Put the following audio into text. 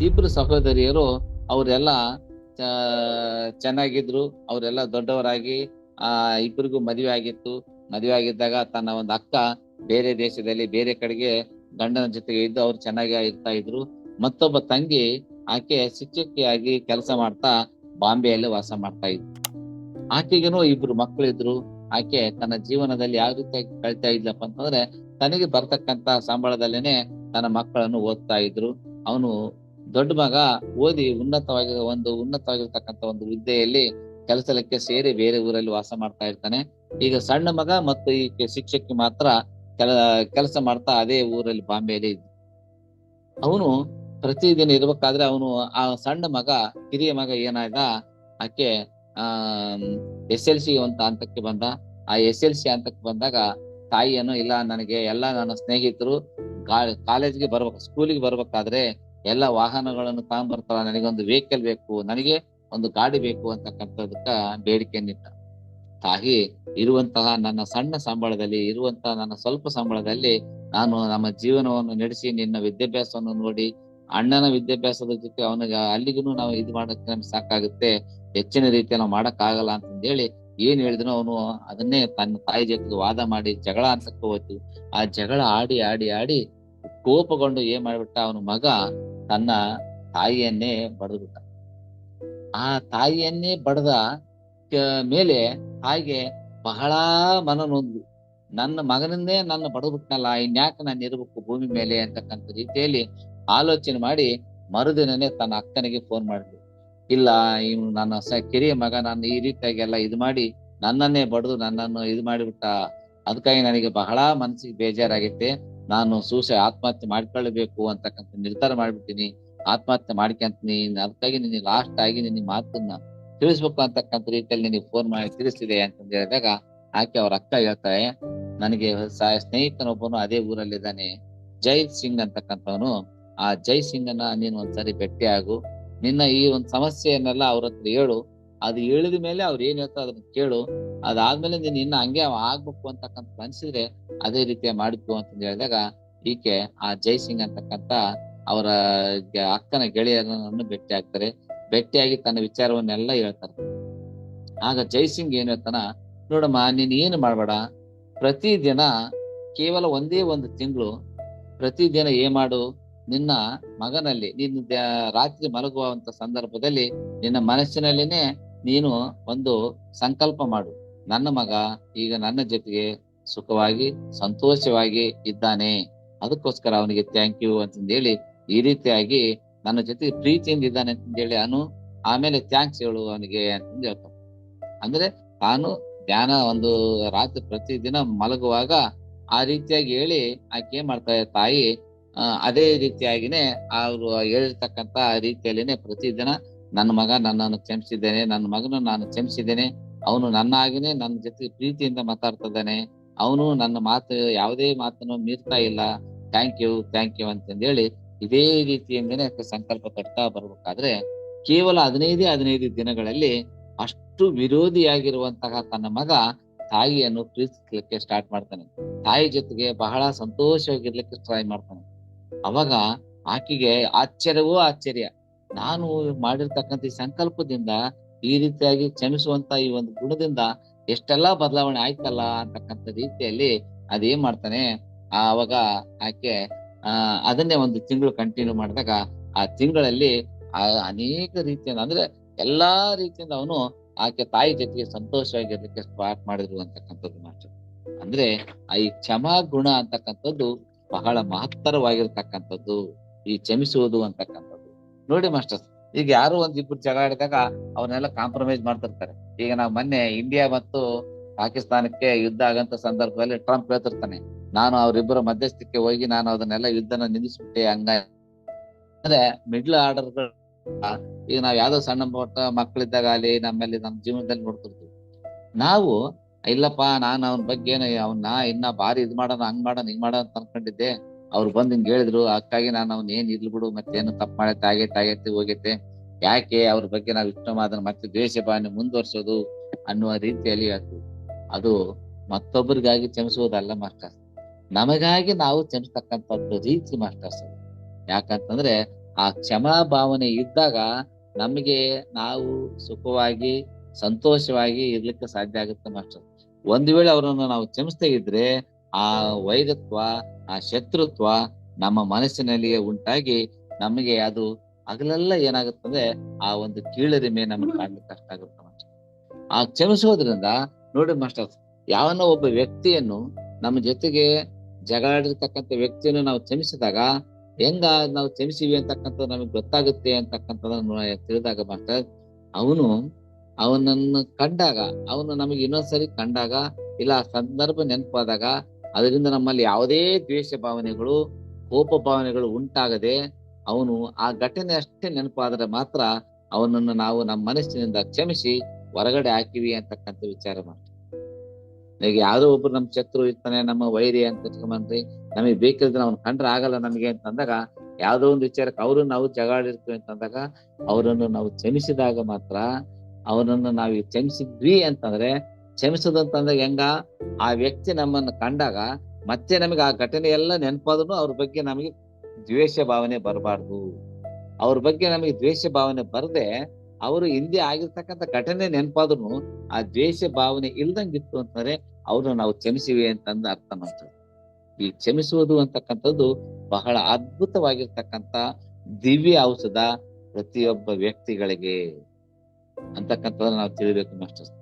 ಇಬ್ರು ಸಹೋದರಿಯರು ಅವರೆಲ್ಲ ಚೆನ್ನಾಗಿದ್ರು, ಅವರೆಲ್ಲ ದೊಡ್ಡವರಾಗಿ, ಆ ಇಬ್ಬರಿಗೂ ಮದುವೆ ಆಗಿತ್ತು. ಮದುವೆ ಆಗಿದ್ದಾಗ ತನ್ನ ಒಂದು ಅಕ್ಕ ಬೇರೆ ದೇಶದಲ್ಲಿ, ಬೇರೆ ಕಡೆಗೆ ಗಂಡನ ಜೊತೆಗೆ ಇದ್ದು ಅವ್ರು ಚೆನ್ನಾಗಿ ಇರ್ತಾ ಇದ್ರು. ಮತ್ತೊಬ್ಬ ತಂಗಿ ಆಕೆ ಶಿಕ್ಷಕಿಯಾಗಿ ಕೆಲಸ ಮಾಡ್ತಾ ಬಾಂಬೆಯಲ್ಲಿ ವಾಸ ಮಾಡ್ತಾ ಇದ್ರು ಆಕೆಗೇನು ಇಬ್ರು ಮಕ್ಕಳಿದ್ರು. ಆಕೆ ತನ್ನ ಜೀವನದಲ್ಲಿ ಯಾವ ರೀತಿಯಾಗಿ ಕಳ್ತಾ ಇದ್ಲಪ್ಪ ಅಂತಂದ್ರೆ, ತನಗೆ ಬರ್ತಕ್ಕಂತ ಸಂಬಳದಲ್ಲೇನೆ ತನ್ನ ಮಕ್ಕಳನ್ನು ಓದ್ತಾ ಇದ್ರು. ಅವನು ದೊಡ್ಡ ಮಗ ಓದಿ ಉನ್ನತವಾಗಿ ಒಂದು ಉನ್ನತವಾಗಿರ್ತಕ್ಕಂಥ ಒಂದು ಹುದ್ದೆಯಲ್ಲಿ ಕೆಲಸಕ್ಕೆ ಸೇರಿ ಬೇರೆ ಊರಲ್ಲಿ ವಾಸ ಮಾಡ್ತಾ ಇರ್ತಾನೆ. ಈಗ ಸಣ್ಣ ಮಗ ಮತ್ತು ಈ ಶಿಕ್ಷಕಿ ಮಾತ್ರ ಕೆಲ, ಕೆಲಸ ಮಾಡ್ತಾ ಅದೇ ಊರಲ್ಲಿ ಬಾಂಬೆಯಲ್ಲಿ ಇದ್ದ. ಅವನು ಪ್ರತಿದಿನ ಇರ್ಬೇಕಾದ್ರೆ ಅವನು ಆ ಸಣ್ಣ ಮಗ, ಹಿರಿಯ ಮಗ ಏನಾದ ಆಕೆ, ಆ ಎಸ್ ಎಲ್ ಸಿ ಅಂತ ಹಂತಕ್ಕೆ ಬಂದ. ಆ ಎಸ್ ಎಲ್ ಸಿ ಹಂತಕ್ಕೆ ಬಂದಾಗ ತಾಯಿಯನ್ನು ಇಲ್ಲ, ನನಗೆ ಎಲ್ಲ ನನ್ನ ಸ್ನೇಹಿತರು ಕಾಲೇಜ್ಗೆ ಬರ್ಬೇಕು, ಸ್ಕೂಲಿಗೆ ಬರ್ಬೇಕಾದ್ರೆ ಎಲ್ಲ ವಾಹನಗಳನ್ನು ತಗೊಂಡ್ಬರ್ತಾರ ನನಗೊಂದು ವೆಹಿಕಲ್ ಬೇಕು, ನನಗೆ ಒಂದು ಗಾಡಿ ಬೇಕು ಅಂತಕ್ಕಂಥದಕ್ಕ ಬೇಡಿಕೆಯನ್ನಿಟ್ಟ ತಾಯಿ, ಇರುವಂತಹ ನನ್ನ ಸಣ್ಣ ಸಂಬಳದಲ್ಲಿ ಇರುವಂತಹ ನನ್ನ ಸ್ವಲ್ಪ ಸಂಬಳದಲ್ಲಿ ನಾನು ನಮ್ಮ ಜೀವನವನ್ನು ನಡೆಸಿ, ನಿನ್ನ ವಿದ್ಯಾಭ್ಯಾಸವನ್ನು ನೋಡಿ, ಅಣ್ಣನ ವಿದ್ಯಾಭ್ಯಾಸದ ಜೊತೆ ಅವನಿಗೆ ಅಲ್ಲಿಗೂ ನಾವು ಇದು ಮಾಡಕ್ಕೆ ನಮ್ಗೆ ಸಾಕಾಗುತ್ತೆ, ಹೆಚ್ಚಿನ ರೀತಿಯ ನಾವು ಮಾಡಕ್ ಆಗಲ್ಲ ಅಂತಂದೇಳಿ ಏನ್ ಹೇಳಿದ್ರು ಅವನು ಅದನ್ನೇ ತನ್ನ ತಾಯಿ ಜೊತೆಗೆ ವಾದ ಮಾಡಿ ಜಗಳ ಅನ್ಸಕ್ಕೆ ಹೋಯ್ತು. ಆ ಜಗಳ ಆಡಿ ಆಡಿ ಆಡಿ ಕೋಪಗೊಂಡು ಏನ್ ಮಾಡ್ಬಿಟ್ಟ ಅವನ ಮಗ ತನ್ನ ತಾಯಿಯನ್ನೇ ಬಡದ್ಬಿಟ್ಟ. ಆ ತಾಯಿಯನ್ನೇ ಬಡದ ಮೇಲೆ ಹಾಗೆ ಬಹಳ ಮನನೊಂದು ನನ್ನ ಮಗನಿಂದೇ ನನ್ನ ಬಡದ್ಬಿಟ್ನಲ್ಲ, ಇನ್ಯಾಕೆ ನಾನು ಇರ್ಬೇಕು ಭೂಮಿ ಮೇಲೆ ಅಂತಕ್ಕಂಥ ರೀತಿಯಲ್ಲಿ ಆಲೋಚನೆ ಮಾಡಿ ಮರುದಿನನೇ ತನ್ನ ಅಕ್ಕನಿಗೆ ಫೋನ್ ಮಾಡಿದ್ವಿ ಇಲ್ಲ ಇವ್ ನನ್ನ ಸ, ಕಿರಿಯ ಮಗ, ನಾನು ಈ ರೀತಿಯಾಗಿ ಎಲ್ಲ ಇದು ಮಾಡಿ ನನ್ನನ್ನೇ ಬಡದು ನನ್ನನ್ನು ಇದು ಮಾಡಿಬಿಟ್ಟ. ಅದಕ್ಕಾಗಿ ನನಗೆ ಬಹಳ ಮನಸ್ಸಿಗೆ ಬೇಜಾರಾಗೈತೆ. ನಾನು ಸೂಸೆ ಆತ್ಮಹತ್ಯೆ ಮಾಡ್ಕೊಳ್ಬೇಕು ಅಂತಕ್ಕಂಥ ನಿರ್ಧಾರ ಮಾಡ್ಬಿಟ್ಟಿನಿ. ಆತ್ಮಹತ್ಯೆ ಮಾಡ್ಕೊಂತೀನಿ. ಅದಕ್ಕಾಗಿ ನಿನಗೆ ಲಾಸ್ಟ್ ಆಗಿ ನಿನ್ನ ಮಾತನ್ನ ತಿಳಿಸ್ಬೇಕು ಅಂತಕ್ಕಂಥ ರೀತಿಯಲ್ಲಿ ನಿನಗೆ ಫೋನ್ ಮಾಡಿ ತಿಳಿಸಿದೆ ಅಂತಂದು ಹೇಳಿದಾಗ ಆಕೆ ಅವ್ರ ಅಕ್ಕ ಹೇಳ್ತಾರೆ ನನಗೆ ಸ್ನೇಹಿತನೊಬ್ಬನು ಅದೇ ಊರಲ್ಲಿದ್ದಾನೆ. ಜೈ ಸಿಂಗ್ ಅಂತಕ್ಕಂಥವನು. ಆ ಜೈ ಸಿಂಗ್ ಅನ್ನ ನೀನು ಒಂದ್ಸರಿ ಭೇಟಿ ಆಗು ನಿನ್ನ ಈ ಒಂದು ಸಮಸ್ಯೆಯನ್ನೆಲ್ಲ ಅವ್ರ ಹತ್ರ ಹೇಳು. ಅದು ಹೇಳಿದ ಮೇಲೆ ಅವ್ರು ಏನ್ ಹೇಳ್ತಾರೆ ಅದನ್ನ ಕೇಳು. ಅದಾದ್ಮೇಲೆ ನೀನ್ ಇನ್ನ ಹಂಗೆ ಆಗ್ಬೇಕು ಅಂತಕ್ಕಂಥ ಅನ್ಸಿದ್ರೆ ಅದೇ ರೀತಿಯ ಮಾಡಿದ್ವು ಅಂತ ಹೇಳಿದಾಗ ಈಕೆ ಆ ಜೈ ಸಿಂಗ್ ಅಂತಕ್ಕಂಥ ಅವರ ಅಕ್ಕನ ಗೆಳೆಯರನ್ನು ಭೇಟಿ ಆಗ್ತಾರೆ. ಭೇಟಿಯಾಗಿ ತನ್ನ ವಿಚಾರವನ್ನೆಲ್ಲ ಹೇಳ್ತಾರೆ. ಆಗ ಜೈಸಿಂಗ್ ಏನ್ ಹೇಳ್ತಾನ, ನೋಡಮ್ಮ, ನೀನ್ ಏನು ಮಾಡ್ಬೇಡ. ಪ್ರತಿದಿನ ಕೇವಲ ಒಂದೇ ಒಂದು ತಿಂಗಳು ಪ್ರತಿದಿನ ಏನ್ ಮಾಡು? ನಿನ್ನ ಮಗನಲ್ಲಿ, ನಿನ್ನ ರಾತ್ರಿ ಮಲಗುವಂತ ಸಂದರ್ಭದಲ್ಲಿ ನಿನ್ನ ಮನಸ್ಸಿನಲ್ಲಿನೇ ನೀನು ಒಂದು ಸಂಕಲ್ಪ ಮಾಡು. ನನ್ನ ಮಗ ಈಗ ನನ್ನ ಜೊತೆಗೆ ಸುಖವಾಗಿ, ಸಂತೋಷವಾಗಿ ಇದ್ದಾನೆ. ಅದಕ್ಕೋಸ್ಕರ ಅವನಿಗೆ ಥ್ಯಾಂಕ್ ಯು ಅಂತಂದೇಳಿ ಈ ರೀತಿಯಾಗಿ ನನ್ನ ಜೊತೆ ಪ್ರೀತಿಯಿಂದ ಇದ್ದಾನೆ ಅಂತಂದೇಳಿ ಅನು, ಆಮೇಲೆ ಥ್ಯಾಂಕ್ಸ್ ಹೇಳು ಅವನಿಗೆ ಅಂತಂದು ಹೇಳ್ತಾನೆ. ಅಂದ್ರೆ ತಾನು ಧ್ಯಾನ ಒಂದು ರಾತ್ರಿ ಪ್ರತಿದಿನ ಮಲಗುವಾಗ ಆ ರೀತಿಯಾಗಿ ಹೇಳಿ ಆಕೆ ಏನ್ ಮಾಡ್ತಾರೆ ತಾಯಿ ಅದೇ ರೀತಿಯಾಗಿನೇ ಅವರು ಹೇಳಿರ್ತಕ್ಕಂತ ರೀತಿಯಲ್ಲಿನೇ ಪ್ರತಿದಿನ ನನ್ನ ಮಗ ನನ್ನನ್ನು ಕ್ಷಮಿಸಿದ್ದೇನೆ, ನನ್ನ ಮಗನು ನಾನು ಕ್ಷಮಿಸಿದ್ದೇನೆ, ಅವನು ನನ್ನ ಆಗಿನೇ ನನ್ನ ಜೊತೆ ಪ್ರೀತಿಯಿಂದ ಮಾತಾಡ್ತಿದ್ದಾನೆ, ಅವನು ನನ್ನ ಮಾತು, ಯಾವುದೇ ಮಾತನ್ನು ಮೀರ್ತಾ ಇಲ್ಲ ಥ್ಯಾಂಕ್ ಯು ಥ್ಯಾಂಕ್ ಯು ಅಂತಂದೇಳಿ ಇದೇ ರೀತಿಯಿಂದನೇ ಸಂಕಲ್ಪ ಕಟ್ತಾ ಬರ್ಬೇಕಾದ್ರೆ ಕೇವಲ ಹದಿನೈದೇ, ಹದಿನೈದು ದಿನಗಳಲ್ಲಿ ಅಷ್ಟು ವಿರೋಧಿಯಾಗಿರುವಂತಹ ತನ್ನ ಮಗ ತಾಯಿಯನ್ನು ಪ್ರೀತಿಸ್ಲಿಕ್ಕೆ ಸ್ಟಾರ್ಟ್ ಮಾಡ್ತಾನೆ. ತಾಯಿ ಜೊತೆಗೆ ಬಹಳ ಸಂತೋಷವಾಗಿರ್ಲಿಕ್ಕೆ ಟ್ರೈ ಮಾಡ್ತಾನೆ. ಅವಾಗ ಆಕೆಗೆ ಆಶ್ಚರ್ಯವೂ ಆಶ್ಚರ್ಯ. ನಾನು ಮಾಡಿರ್ತಕ್ಕಂಥ ಈ ಸಂಕಲ್ಪದಿಂದ ಈ ರೀತಿಯಾಗಿ ಕ್ಷಮಿಸುವಂತ ಈ ಒಂದು ಗುಣದಿಂದ ಎಷ್ಟೆಲ್ಲಾ ಬದಲಾವಣೆ ಆಯ್ತಲ್ಲ ಅಂತಕ್ಕಂಥ ರೀತಿಯಲ್ಲಿ ಅದೇನ್ ಮಾಡ್ತಾನೆ ಆವಾಗ ಆಕೆ, ಆ, ಅದನ್ನೇ ಒಂದು ತಿಂಗಳು ಕಂಟಿನ್ಯೂ ಮಾಡಿದಾಗ ಆ ತಿಂಗಳಲ್ಲಿ ಅನೇಕ ರೀತಿಯಿಂದ ಅಂದ್ರೆ ಎಲ್ಲಾ ರೀತಿಯಿಂದ ಅವನು ಆಕೆ ತಾಯಿ ಜೊತೆಗೆ ಸಂತೋಷವಾಗಿರ್ಲಿಕ್ಕೆ ಸ್ಟಾರ್ಟ್ ಮಾಡಿದ್ರು ಅಂತಕ್ಕಂಥದ್ದು ಮಾಸ್ಟರ್ ಅಂದ್ರೆ ಆ ಈ ಕ್ಷಮಾ ಗುಣ ಅಂತಕ್ಕಂಥದ್ದು ಬಹಳ ಮಹತ್ತರವಾಗಿರ್ತಕ್ಕಂಥದ್ದು, ಈ ಕ್ಷಮಿಸುವುದು ಅಂತಕ್ಕಂಥದ್ದು. ನೋಡಿ ಮಾಸ್ಟರ್ ಈಗ ಯಾರು ಒಂದಿಬ್ರು ಜಗಳ ಆಡಿದಾಗ ಅವನ್ನೆಲ್ಲ ಕಾಂಪ್ರಮೈಸ್ ಮಾಡ್ತಿರ್ತಾರೆ. ಈಗ ನಾವು ಮೊನ್ನೆ ಇಂಡಿಯಾ ಮತ್ತು ಪಾಕಿಸ್ತಾನಕ್ಕೆ ಯುದ್ಧ ಆಗಂತ ಸಂದರ್ಭದಲ್ಲಿ ಟ್ರಂಪ್ ಹೇಳ್ತಿರ್ತಾನೆ, ನಾನು ಅವರಿಬ್ಬರ ಮಧ್ಯಸ್ಥಿಕೆ ಹೋಗಿ ನಾನು ಅದನ್ನೆಲ್ಲ ಯುದ್ಧನ ನಿಲ್ಲಿಸ್ಬಿಟ್ಟೆ ಹಂಗ. ಅಂದ್ರೆ ಮಿಡ್ಲ್ ಆರ್ಡರ್ ಈಗ ನಾವ್ ಯಾವ್ದೋ ಸಣ್ಣ ಮಟ್ಟ ಮಕ್ಕಳಿದ್ದಾಗ ಅಲ್ಲಿ ನಮ್ಮಲ್ಲಿ ನಮ್ಮ ಜೀವನದಲ್ಲಿ ನೋಡ್ತಿರ್ತೀವಿ. ನಾವು, ಇಲ್ಲಪ್ಪ, ನಾನು ಅವನ ಬಗ್ಗೆ ಅವನ್ನ ಇನ್ನ ಬಾರಿ ಇದ್ ಮಾಡೋಣ, ಹಂಗ್ ಮಾಡೋಣ, ಹಿಂಗ್ ಮಾಡೋಣ ಅನ್ಕೊಂಡಿದ್ದೆ. ಅವ್ರು ಬಂದ್ ಹಿಂಗ್ ಹೇಳಿದ್ರು, ಅಕ್ಕಾಗಿ ನಾನು ಅವ್ನ ಏನ್ ಇರ್ಲಿ ಬಿಡು, ಮತ್ತೇನು ತಪ್ಪು ಮಾಡೈತೆ ಆಗೈತೆ ಆಗೈತೆ ಹೋಗೈತೆ. ಯಾಕೆ ಅವ್ರ ಬಗ್ಗೆ ನಾವು ಇಷ್ಟ ಅದನ್ನ ಮತ್ತೆ ದ್ವೇಷ ಭಾವನೆ ಮುಂದುವರ್ಸೋದು ಅನ್ನುವ ರೀತಿಯಲ್ಲಿ ಅದು ಅದು ಮತ್ತೊಬ್ಬರಿಗಾಗಿ ಕ್ಷಮಿಸುವುದಲ್ಲ ಮಾಸ್ಟರ್. ನಮಗಾಗಿ ನಾವು ಕ್ಷಮಿಸ್ತಕ್ಕಂಥದ್ದು ರೀತಿ ಮಾಸ್ಟರ್ಸ್ ಯಾಕಂತಂದ್ರೆ ಆ ಕ್ಷಮಾ ಭಾವನೆ ಇದ್ದಾಗ ನಮಗೆ ನಾವು ಸುಖವಾಗಿ, ಸಂತೋಷವಾಗಿ ಇರ್ಲಿಕ್ಕೆ ಸಾಧ್ಯ ಆಗುತ್ತೆ ಮಾಸ್ಟರ್. ಒಂದು ವೇಳೆ ಅವರನ್ನು ನಾವು ಕ್ಷಮಿಸ್ತೇ ಇದ್ರೆ ಆ ವೈರತ್ವ ಆ ಶತ್ರುತ್ವ ನಮ್ಮ ಮನಸ್ಸಿನಲ್ಲಿಯೇ ಉಂಟಾಗಿ ನಮಗೆ ಅದು ಹಗಲೆಲ್ಲ ಏನಾಗುತ್ತಂದ್ರೆ ಆ ಒಂದು ಕೀಳರಿಮೆ ನಮಗೆ ಕಾಣ್ಲಿಕ್ಕೆ ಕಷ್ಟ ಆಗುತ್ತೆ ಮಾಸ್ಟರ್ ಆ ಕ್ಷಮಿಸೋದ್ರಿಂದ ನೋಡಿ ಮಾಸ್ಟರ್ ಯಾವನೋ ಒಬ್ಬ ವ್ಯಕ್ತಿಯನ್ನು ನಮ್ಮ ಜೊತೆಗೆ ಜಗಳಾಡಿರ್ತಕ್ಕಂಥ ವ್ಯಕ್ತಿಯನ್ನು ನಾವು ಕ್ಷಮಿಸಿದಾಗ ಹೆಂಗ ನಾವು ಕ್ಷಮಿಸಿವಿ ಅಂತಕ್ಕಂಥ ನಮಗೆ ಗೊತ್ತಾಗುತ್ತೆ ಅಂತಕ್ಕಂಥದ್ದನ್ನು ತಿಳಿದಾಗ ಮಾಸ್ಟರ್ ಅವನು ಅವನನ್ನು ಕಂಡಾಗ ಅವನು ನಮಗೆ ಇನ್ನೊಂದ್ಸರಿ ಕಂಡಾಗ ಇಲ್ಲ ಆ ಸಂದರ್ಭ ನೆನಪಾದಾಗ ಅದರಿಂದ ನಮ್ಮಲ್ಲಿ ಯಾವುದೇ ದ್ವೇಷ ಭಾವನೆಗಳು, ಕೋಪ ಭಾವನೆಗಳು ಉಂಟಾಗದೆ ಅವನು ಆ ಘಟನೆ ಅಷ್ಟೇ ನೆನಪಾದರೆ ಮಾತ್ರ ಅವನನ್ನು ನಾವು ನಮ್ಮ ಮನಸ್ಸಿನಿಂದ ಕ್ಷಮಿಸಿ ಹೊರಗಡೆ ಹಾಕಿವಿ ಅಂತಕ್ಕಂಥ ವಿಚಾರ ಮಾಡ್ತೀವಿ. ಈಗ ಯಾರೋ ಒಬ್ರು ನಮ್ಮ ಶತ್ರು ಇರ್ತಾನೆ, ನಮ್ಮ ವೈರಿ ಅಂತ ಇಟ್ಕೊಂಬಂದ್ರಿ ನಮಗೆ ಬೇಕಿದ್ರೆ ಅವ್ನು ಕಂಡ್ರೆ ಆಗಲ್ಲ ನಮಗೆ ಅಂತಂದಾಗ ಯಾವುದೋ ಒಂದು ವಿಚಾರಕ್ಕೆ ಅವರು ನಾವು ಜಗಾಡಿರ್ತೀವಿ ಅಂತಂದಾಗ ಅವರನ್ನು ನಾವು ಕ್ಷಮಿಸಿದಾಗ ಮಾತ್ರ ಅವನನ್ನು ನಾವು ಕ್ಷಮಿಸಿದ್ವಿ ಅಂತಂದ್ರೆ ಕ್ಷಮಿಸೋದು ಅಂತಂದಾಗ ಹೆಂಗ? ಆ ವ್ಯಕ್ತಿ ನಮ್ಮನ್ನು ಕಂಡಾಗ ಮತ್ತೆ ನಮಗೆ ಆ ಘಟನೆ ಎಲ್ಲ ನೆನಪಾದ್ರು ಅವ್ರ ಬಗ್ಗೆ ನಮಗೆ ದ್ವೇಷ ಭಾವನೆ ಬರಬಾರ್ದು. ಅವ್ರ ಬಗ್ಗೆ ನಮಗೆ ದ್ವೇಷ ಭಾವನೆ ಬರದೆ ಅವರು ಹಿಂದೆ ಆಗಿರ್ತಕ್ಕಂಥ ಘಟನೆ ನೆನಪಾದ್ರು ಆ ದ್ವೇಷ ಭಾವನೆ ಇಲ್ದಂಗಿತ್ತು ಅಂತಂದ್ರೆ ಅವ್ರನ್ನ ನಾವು ಕ್ಷಮಿಸಿವೆ ಅಂತಂದು ಅರ್ಥ ಮಾಡ್ತೀವಿ ಈ ಕ್ಷಮಿಸುವುದು ಅಂತಕ್ಕಂಥದ್ದು ಬಹಳ ಅದ್ಭುತವಾಗಿರ್ತಕ್ಕಂಥ ದಿವ್ಯ ಔಷಧ ಪ್ರತಿಯೊಬ್ಬ ವ್ಯಕ್ತಿಗಳಿಗೆ ಅಂತಕ್ಕಂಥದ್ದನ್ನ ನಾವು ತಿಳಿಬೇಕು ಮಾಸ್ಟರ್